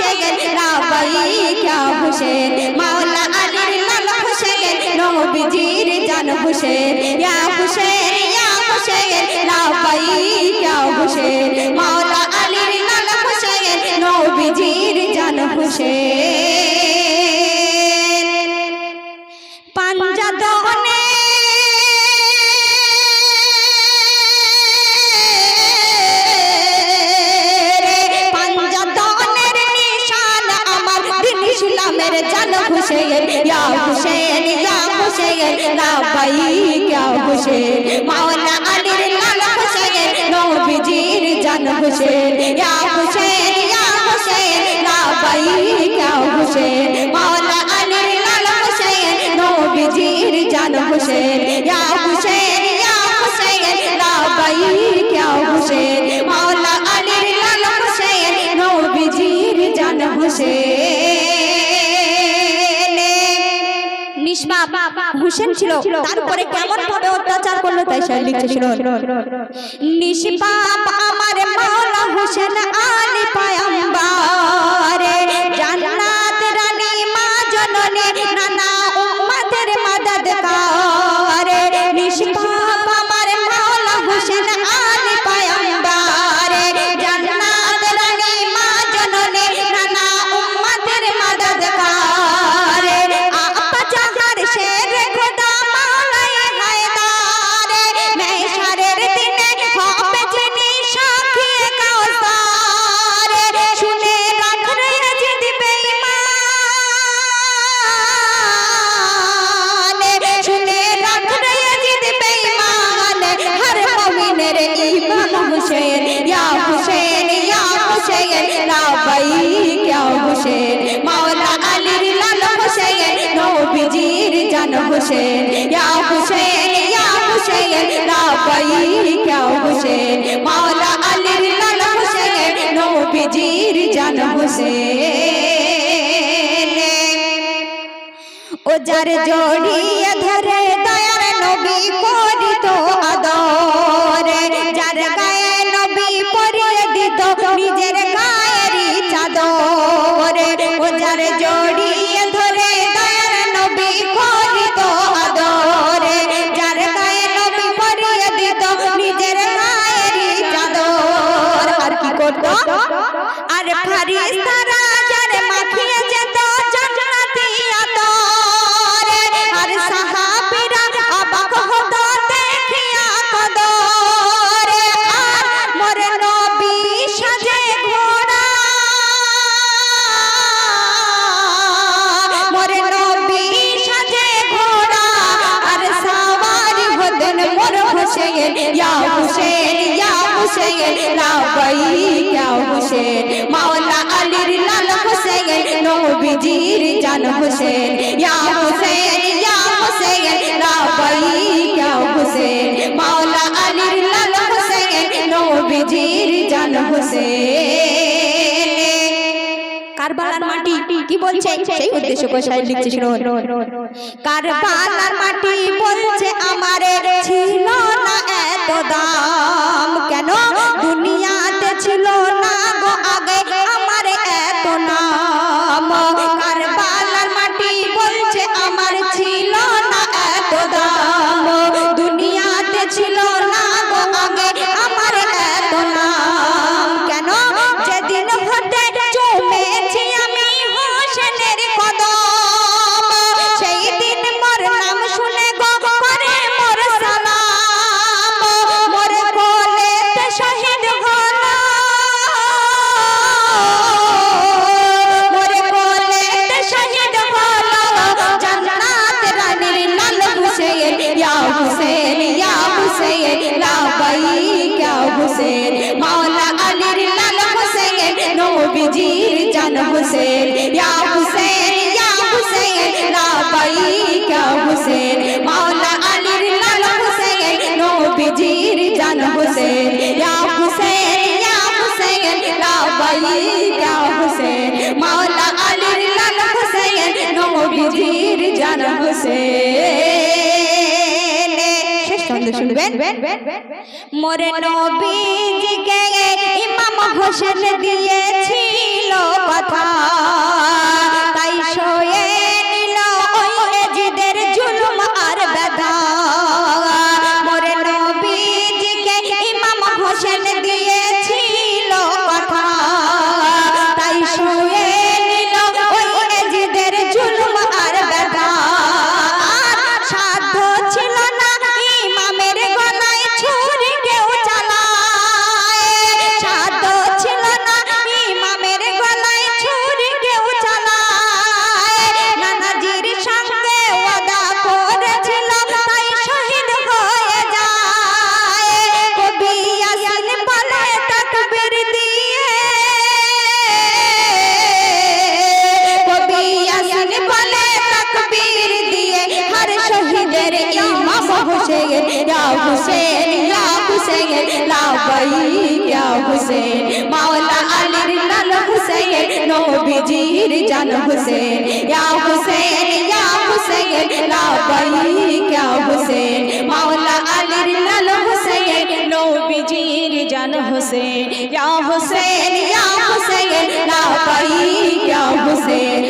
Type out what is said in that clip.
হুসেন রাবাই কা হুসেন? মাওলা আলীর লাল হুসেন নবীজির জান হুসেন। ইয়া হুসেন ইয়া হুসেন রাবাই কা হুসেন? মাওলা আলীর লাল হুসেন নবীজির জান হুসেন। হুসেন ইয়া হুসেন ইয়া হুসেন রাব্বাই ইয়া হুসেন মাওলানা আলীর লাল হুসেন নবীজির জান হুসেন ইয়া হুসেন ইয়া হুসেন রাব্বাই ইয়া হুসেন নিষ্পাপ হুসেন ছিল তারপরে কেমন ভাবে অত্যাচার করল তাই শুনুন হোসেন লাভাই কেউ হোসেন মাওলা আলীর লাল হোসেন নবীজির জান হোসেন ইয়া হোসেন ইয়া হোসেন লাভাই কেউ হোসেন মাওলা আলীর লাল হোসেন নবীজির জান হোসেন ও যার জড়িয়ে ধরে দয়ার নবী কো হুসেন ইয়া হুসেন ইয়া হুসেন রাবাই ইয়া হুসেন মাওলা আলীর লাল হুসেন নবীজির জান হুসেন ইয়া হুসেন ইয়া হুসেন রাবাই ইয়া হুসেন মাওলা আলীর লাল হুসেন নবীজির জান হুসেন কারবালার মাটি কি বলছে? সেই উদ্দেশ্য করে লিখছে শুনুন কারবালার মাটি বলছে আমার हुसैन, या हुसैन लाबई क्या हुसैन? मौला अलीर लाल हुसैन बिजीर जान हुसैन। या हुसैन या हुसैन लाबई क्या हुसैन? मौला अलीर लाल हुसैन बिजीर जान हुसैन। या हुसैन या हुसैन लाबई क्या हुसैन? मौला अलीर लाल हुसैन बिजीर जान हुसैन। ছন্দ শুনবেন। মোরে নবীজিকে ইমাম হোসেন দিয়েছিল কথা। হুসেন, ইয়া হুসেন লাবাই ইয়া হুসেন। মাওলা আলীর লাল হুসেন, নবীজির জান হুসেন। ইয়া হুসেন ইয়া হুসেন লাবাই ইয়া হুসেন। মাওলা আলীর লাল হুসেন, নবীজির জান হুসেন। ইয়া হুসেন ইয়া হুসেন লাবাই ইয়া হুসেন।